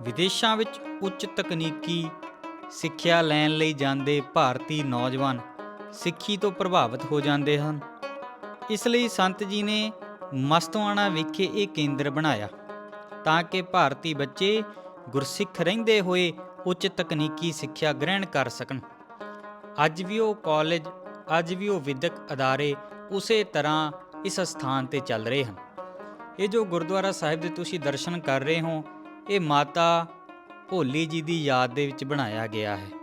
ਵਿਦੇਸ਼ਾਂ ਵਿੱਚ ਉੱਚ ਤਕਨੀਕੀ ਸਿੱਖਿਆ ਲੈਣ ਲਈ ਜਾਂਦੇ ਭਾਰਤੀ ਨੌਜਵਾਨ ਸਿੱਖੀ ਤੋਂ ਪ੍ਰਭਾਵਿਤ ਹੋ ਜਾਂਦੇ ਹਨ। ਇਸ ਲਈ ਸੰਤ ਜੀ ਨੇ ਮਸਤਵਾਣਾ ਵਿਖੇ ਇਹ ਕੇਂਦਰ ਬਣਾਇਆ ਤਾਂ ਕਿ ਭਾਰਤੀ ਬੱਚੇ ਗੁਰਸਿੱਖ ਰਹਿੰਦੇ ਹੋਏ ਉੱਚ ਤਕਨੀਕੀ ਸਿੱਖਿਆ ਗ੍ਰਹਿਣ ਕਰ ਸਕਣ। ਅੱਜ ਵੀ ਉਹ ਕਾਲਜ, ਅੱਜ ਵੀ ਉਹ ਵਿਦਿਅਕ ਅਦਾਰੇ ਉਸੇ ਤਰ੍ਹਾਂ ਇਸ ਸਥਾਨ ਤੇ ਚੱਲ ਰਹੇ ਹਨ। ਇਹ ਜੋ ਗੁਰਦੁਆਰਾ ਸਾਹਿਬ ਦੇ ਤੁਸੀਂ ਦਰਸ਼ਨ ਕਰ ਰਹੇ ਹੋ ਇਹ ਮਾਤਾ ਭੋਲੀ ਜੀ ਦੀ ਯਾਦ ਦੇ ਵਿੱਚ ਬਣਾਇਆ ਗਿਆ ਹੈ।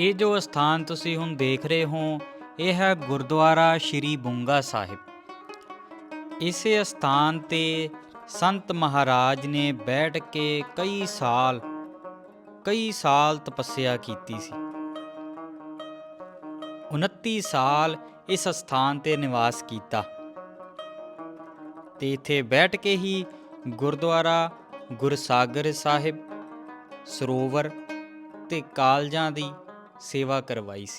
ਇਹ ਜੋ ਸਥਾਨ ਤੁਸੀਂ ਹੁਣ ਦੇਖ ਰਹੇ ਹੋ, ਇਹ ਹੈ ਗੁਰਦੁਆਰਾ ਸ਼੍ਰੀ ਬੁੰਗਾ ਸਾਹਿਬ। ਇਸੇ ਸਥਾਨ ਤੇ ਸੰਤ ਮਹਾਰਾਜ ਨੇ ਬੈਠ ਕੇ ਕਈ ਸਾਲ ਕਈ ਸਾਲ ਤਪੱਸਿਆ ਕੀਤੀ ਸੀ। 29 ਸਾਲ ਇਸ ਸਥਾਨ ਤੇ ਨਿਵਾਸ ਕੀਤਾ। ਤੇ ਇੱਥੇ ਬੈਠ ਕੇ ਹੀ ਗੁਰਦੁਆਰਾ ਗੁਰਸਾਗਰ ਸਾਹਿਬ, ਸਰੋਵਰ ਤੇ ਕਾਲਜਾਂ ਦੀ ਸੇਵਾ ਕਰਵਾਈ ਸੀ।